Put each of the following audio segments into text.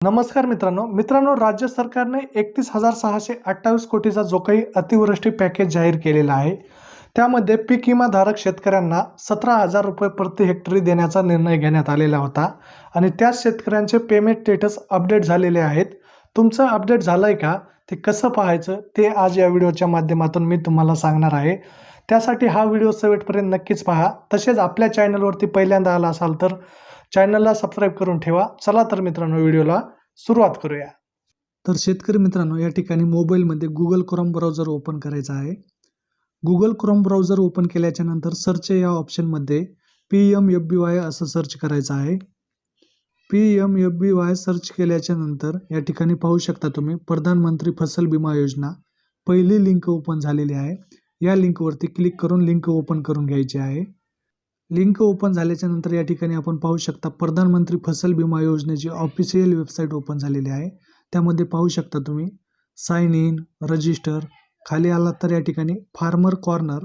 नमस्कार मित्रांनो. मित्रांनो राज्य सरकारने एकतीस हजार सहाशे अठ्ठावीस कोटीचा जो काही अतिवृष्टी पॅकेज जाहीर केलेला आहे त्यामध्ये पीक विमाधारक शेतकऱ्यांना सतरा हजार रुपये प्रति हेक्टरी देण्याचा निर्णय घेण्यात आलेला होता आणि त्याच शेतकऱ्यांचे पेमेंट स्टेटस अपडेट झालेले आहेत. तुमचं अपडेट झालं आहे का? ते कसं पाहायचं? ते आज या व्हिडिओच्या माध्यमातून मी तुम्हाला सांगणार आहे. त्यासाठी हा व्हिडिओ शेवटपर्यंत नक्कीच पहा. तसेच आपल्या चॅनलवरती पहिल्यांदा आला असाल तर चॅनलला सबस्क्राईब करून ठेवा. चला तर मित्रांनो व्हिडिओला सुरुवात करूया. तर शेतकरी मित्रांनो या ठिकाणी मोबाईलमध्ये गुगल क्रोम ब्राउझर ओपन करायचा आहे. गुगल क्रोम ब्राउझर ओपन केल्याच्यानंतर सर्च या ऑप्शनमध्ये P M F B Y असं सर्च करायचं आहे. P M F B Y search केल्याच्यानंतर या ठिकाणी पाहू शकता तुम्ही प्रधानमंत्री फसल विमा योजना पहिली लिंक ओपन झालेली आहे. या लिंकवरती क्लिक करून लिंक ओपन करून घ्यायची आहे. लिंक ओपन झाल्याच्यानंतर या ठिकाणी आपण पाहू शकता प्रधानमंत्री फसल विमा योजनेची ऑफिशियल वेबसाईट ओपन झालेली आहे. त्यामध्ये पाहू शकता तुम्ही साइन इन रजिस्टर खाली आलात तर या ठिकाणी फार्मर कॉर्नर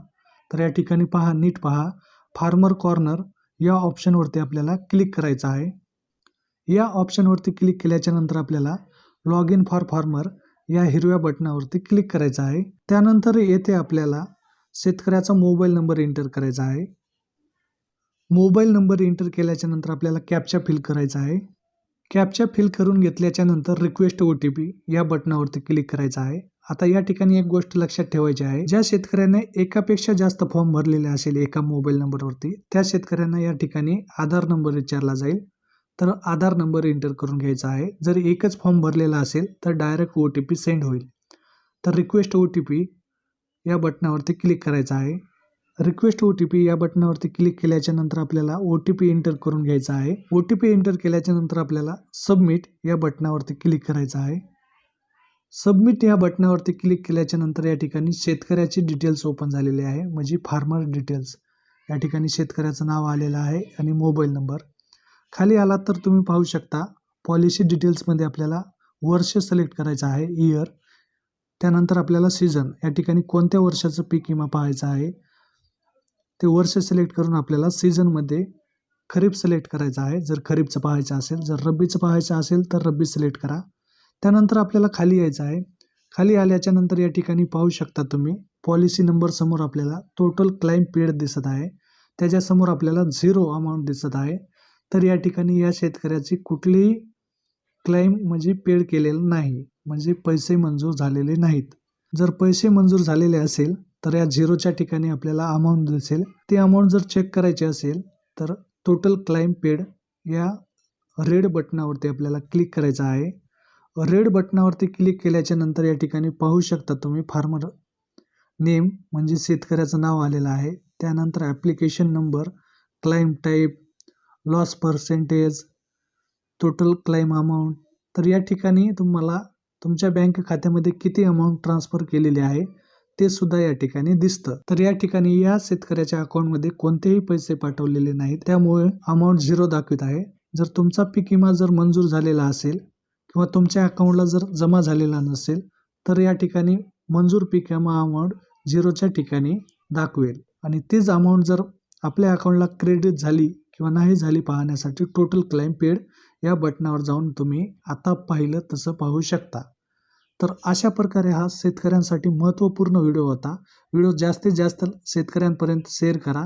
तर या ठिकाणी पहा नीट पहा. फार्मर कॉर्नर या ऑप्शनवरती आपल्याला क्लिक करायचं आहे. या ऑप्शनवरती क्लिक केल्याच्यानंतर आपल्याला लॉग इन फॉर फार्मर या हिरव्या बटनावरती क्लिक करायचं आहे. त्यानंतर येथे आपल्याला शेतकऱ्याचा मोबाईल नंबर एंटर करायचा आहे. मोबाईल नंबर एंटर केल्याच्यानंतर आपल्याला कॅपचा फिल करायचा आहे. कॅपचा फिल करून घेतल्याच्यानंतर रिक्वेस्ट ओ टी पी या बटनावरती क्लिक करायचा आहे. आता या ठिकाणी एक गोष्ट लक्षात ठेवायची आहे. ज्या शेतकऱ्याने एकापेक्षा जास्त फॉर्म भरलेले असेल एका मोबाईल नंबरवरती त्या शेतकऱ्यांना या ठिकाणी आधार नंबर विचारला जाईल. तर आधार नंबर एंटर करून घ्यायचा आहे. जर एकच फॉर्म भरलेला असेल तर direct O T P send होईल. तर रिक्वेस्ट ओ टी पी या बटनावरती क्लिक करायचा आहे. रिक्वेस्ट ओ टी पी या बटनावरती क्लिक केल्याच्यानंतर आपल्याला ओ टी पी एंटर करून घ्यायचा आहे. ओ टी पी एंटर केल्याच्यानंतर आपल्याला सबमिट या बटनावरती क्लिक करायचं आहे. सबमिट या बटनावरती क्लिक केल्याच्यानंतर या ठिकाणी शेतकऱ्याची डिटेल्स ओपन झालेले आहे. म्हणजे फार्मर डिटेल्स या ठिकाणी शेतकऱ्याचं नाव आलेलं आहे आणि मोबाईल नंबर खाली आलात तर तुम्ही पाहू शकता पॉलिसी डिटेल्समध्ये आपल्याला वर्ष सिलेक्ट करायचं आहे इयर त्यानंतर आपल्याला सीझन या ठिकाणी कोणत्या वर्षाचं पीक विमा पाहायचं आहे? ते वर्ष सिलेक्ट करून आपल्याला सीझनमध्ये खरीप सिलेक्ट करायचं आहे. जर खरीपचं पाहायचं असेल जर रब्बीचं पाहायचं असेल तर रब्बी सिलेक्ट करा. त्यानंतर आपल्याला खाली यायचं आहे. खाली आल्याच्यानंतर या ठिकाणी पाहू शकता तुम्ही पॉलिसी नंबर समोर आपल्याला टोटल क्लाइम पेड दिसत आहे. त्याच्यासमोर आपल्याला झिरो अमाऊंट दिसत आहे. तर या ठिकाणी या शेतकऱ्याची कुठलीही क्लाइम म्हणजे पेड केलेलं नाही. म्हणजे पैसे मंजूर झालेले नाहीत. जर पैसे मंजूर झालेले असेल तर या झिरोच्या ठिकाणी आपल्याला अमाऊंट दिसेल. ती अमाऊंट जर चेक करायची असेल तर टोटल क्लाइम पेड या रेड बटनावरती आपल्याला क्लिक करायचं आहे. रेड बटनावरती क्लिक केल्याच्यानंतर या ठिकाणी पाहू शकता तुम्ही फार्मर नेम म्हणजे शेतकऱ्याचं नाव आलेलं आहे. त्यानंतर application number claim type loss percentage total claim amount तर या ठिकाणी तुम्हाला तुमच्या बँक खात्यामध्ये किती अमाऊंट ट्रान्सफर केलेली आहे? ते सुद्धा या ठिकाणी दिसतं. तर या ठिकाणी या शेतकऱ्याच्या अकाउंटमध्ये कोणतेही पैसे पाठवलेले नाहीत. त्यामुळे अमाऊंट झिरो दाखवित आहे. जर तुमचा पीक विमा जर मंजूर झालेला असेल किंवा तुमच्या अकाउंटला जर जमा झालेला नसेल तर या ठिकाणी मंजूर पीक विमा अमाऊंट झिरोच्या ठिकाणी दाखवेल. आणि तीच अमाऊंट जर आपल्या अकाउंटला क्रेडिट झाली किंवा नाही झाली पाहण्यासाठी टोटल क्लाइम पेड या बटनावर जाऊन तुम्ही आता पाहिलं तसं पाहू शकता. तर अशा प्रकारे हा शेतकऱ्यांसाठी महत्त्वपूर्ण व्हिडिओ होता. व्हिडिओ जास्तीत जास्त शेतकऱ्यांपर्यंत शेअर करा.